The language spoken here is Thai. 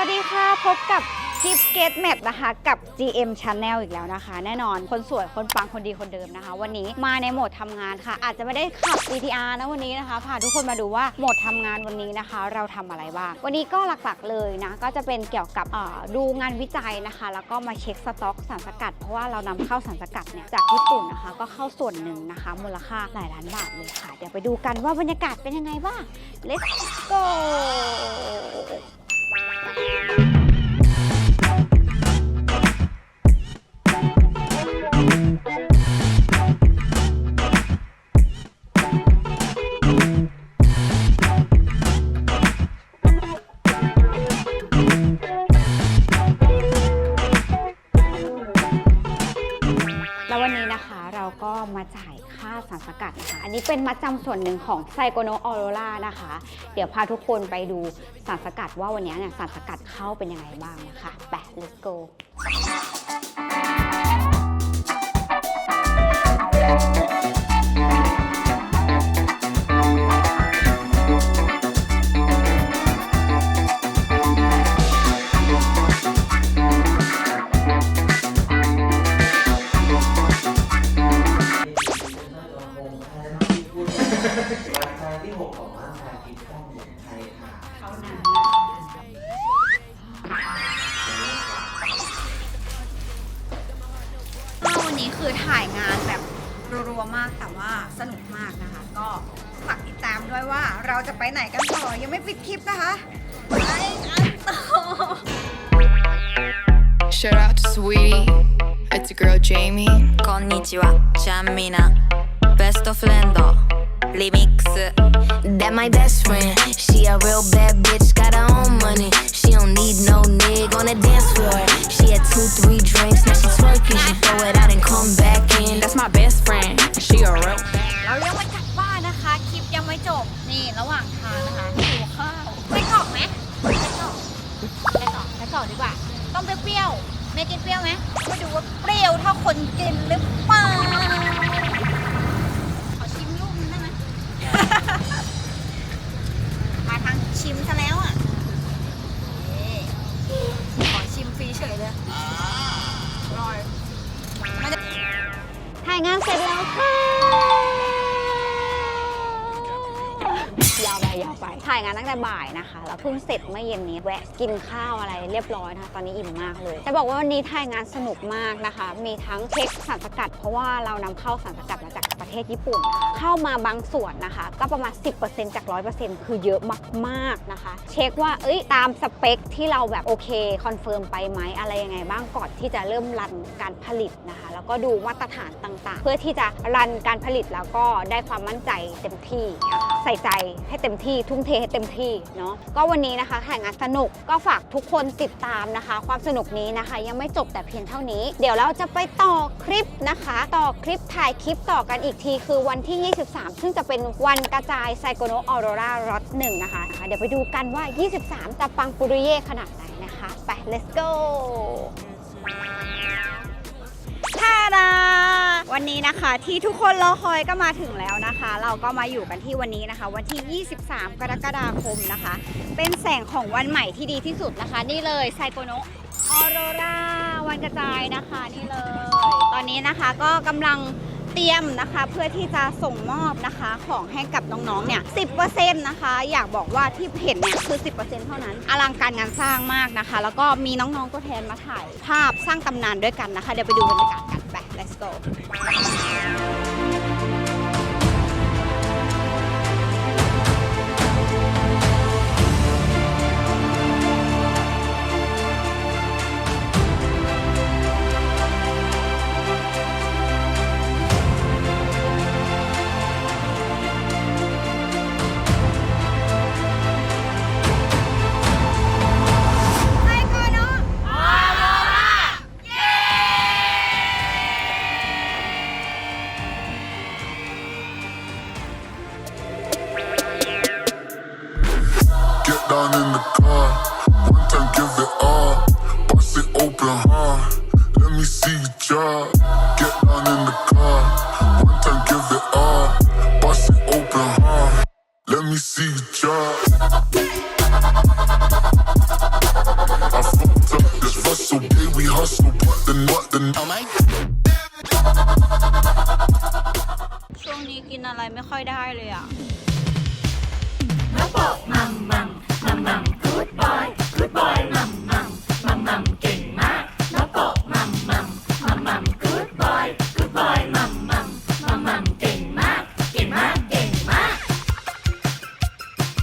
วัสดีค่ะ พบกับกิฟเกตแมทนะคะ กับ GM Channel อีกแล้วนะคะ แน่นอนคนสวย คนปัง คนดีคนเดิมนะคะ วันนี้มาในโหมดทำงานค่ะ อาจจะไม่ได้ขับ DTR นะวันนี้นะคะพาทุกคนมาดูว่าโหมดทำงานวันนี้นะคะ เราทำอะไรบ้าง วันนี้ก็หลักๆเลยนะ ก็จะเป็นเกี่ยวกับดูงานวิจัยนะคะ แล้วก็มาเช็คสต็อกสารสกัด เพราะว่าเรานำเข้าสารสกัดเนี่ยจากญี่ปุ่นนะคะ ก็เข้าส่วนหนึ่งนะคะ มูลค่าหลายล้านบาทเลยค่ะ เดี๋ยวไปดูกันว่าบรรยากาศเป็นยังไงบ้าง let's go Thank you. นะคะ เราก็มาจ่ายค่าสารสกัดนะคะ อันนี้เป็นมัดจำส่วนหนึ่งของไซโกโนออโรรานะคะ เดี๋ยวพาทุกคนไปดูสารสกัดว่าวันนี้เนี่ยสารสกัดเข้าเป็นยังไงบ้างนะคะไป let's go วันชายที่ 6 ของบ้านชายกินข้าวหมูไทยค่ะ เท่านั้นก็วันนี้คือถ่ายงานแบบรัวๆมากแต่ว่าสนุกมากนะคะ ก็ฝากติดตามด้วยว่าเราจะไปไหนกันต่อ ยังไม่ปิดคลิปนะคะ ไปกันต่อ Shout out to Sweetie. It's your girl Jamie. こんにちは、ちゃんみな。ベストフレンド、 Remix That my best friend She a real bad bitch Got her own money She don't need no nigga on the dance floor She had two, three drinks Now she twerking She throw it out and come back in That's my best friend She a real เรายังไม่กลับบ้านนะคะ คลิปยังไม่จบ นี่ระหว่างทางนะคะหิวข้าวไปกรอกไหมไปกรอกไปกรอกไปกรอกดีกว่า ต้องเปรี้ยวๆไม่กินเปรี้ยวไหมไม่ดูว่าเปรี้ยวเท่าคนกินหรือเปล่า ถ่ายงานเสร็จ ยาวไป ถ่ายงานตั้งแต่บ่ายนะคะ แล้วเพิ่งเสร็จเมื่อเย็นนี้แวะกินข้าวอะไรเรียบร้อยนะคะตอนนี้อิ่มมากเลย จะบอกว่าวันนี้ถ่ายงานสนุกมากนะคะ มีทั้งเช็คสารสกัด เพราะว่าเรานำเข้าสารสกัดมาจากประเทศญี่ปุ่นนะคะเข้ามาบางส่วนนะคะ ก็ประมาณ 10%จาก 100%คือเยอะมากๆนะคะ เช็คว่าเอ้ยตามสเปคที่เราแบบโอเคคอนเฟิร์มไปไหมอะไรยังไงบ้างก่อนที่จะเริ่มรันการผลิตนะคะ แล้วก็ดูมาตรฐานต่างๆ เพื่อที่จะรันการผลิตแล้วก็ได้ความมั่นใจเต็มที่นะคะ ใส่ใจให้เต็มที่ทุ่มเทให้เต็มที่เนาะก็วันนี้นะคะถ่ายงานสนุกก็ฝากทุกคนติดตามนะคะ ความสนุกนี้นะคะ ยังไม่จบแต่เพียงเท่านี้ เดี๋ยวเราจะไปต่อคลิปนะคะ ต่อคลิปถ่ายคลิปต่อกันอีกทีคือวันที่ 23 ซึ่งจะเป็นวันกระจายไซโกโนออโรรารอตหนึ่งนะคะนะคะเดี๋ยวไปดูกันว่า 23 จะปังปุริเย่ขนาดไหนนะคะ ไป let's go วันนี้นะคะที่ทุกคนรอคอยก็มาถึงแล้วนะคะ เราก็มาอยู่กันที่วันนี้นะคะ วันที่ 23 กรกฎาคมนะคะ เป็นแสงของวันใหม่ที่ดีที่สุดนะคะ นี่เลยไซโกโนออโรราวันกระจายนะคะนี่เลย ตอนนี้นะคะก็กำลังเตรียมนะคะเพื่อที่จะส่งมอบนะคะของให้กับน้องๆ เนี่ย 10%นะคะ อยากบอกว่าที่เห็นเนี่ยคือ 10%เท่านั้น อลังการงานสร้างมากนะคะ แล้วก็มีน้องๆ ตัวแทนมาถ่ายภาพสร้างตำนานด้วยกันนะคะ เดี๋ยวไปดูบรรยากาศกันไป сейчас. I fucked up this Russell, baby, we hustle, but then what then? Oh my. ช่วงนี้กินอะไรไม่ค่อยได้เลยอะ ระบบมัมมัมมัมมัม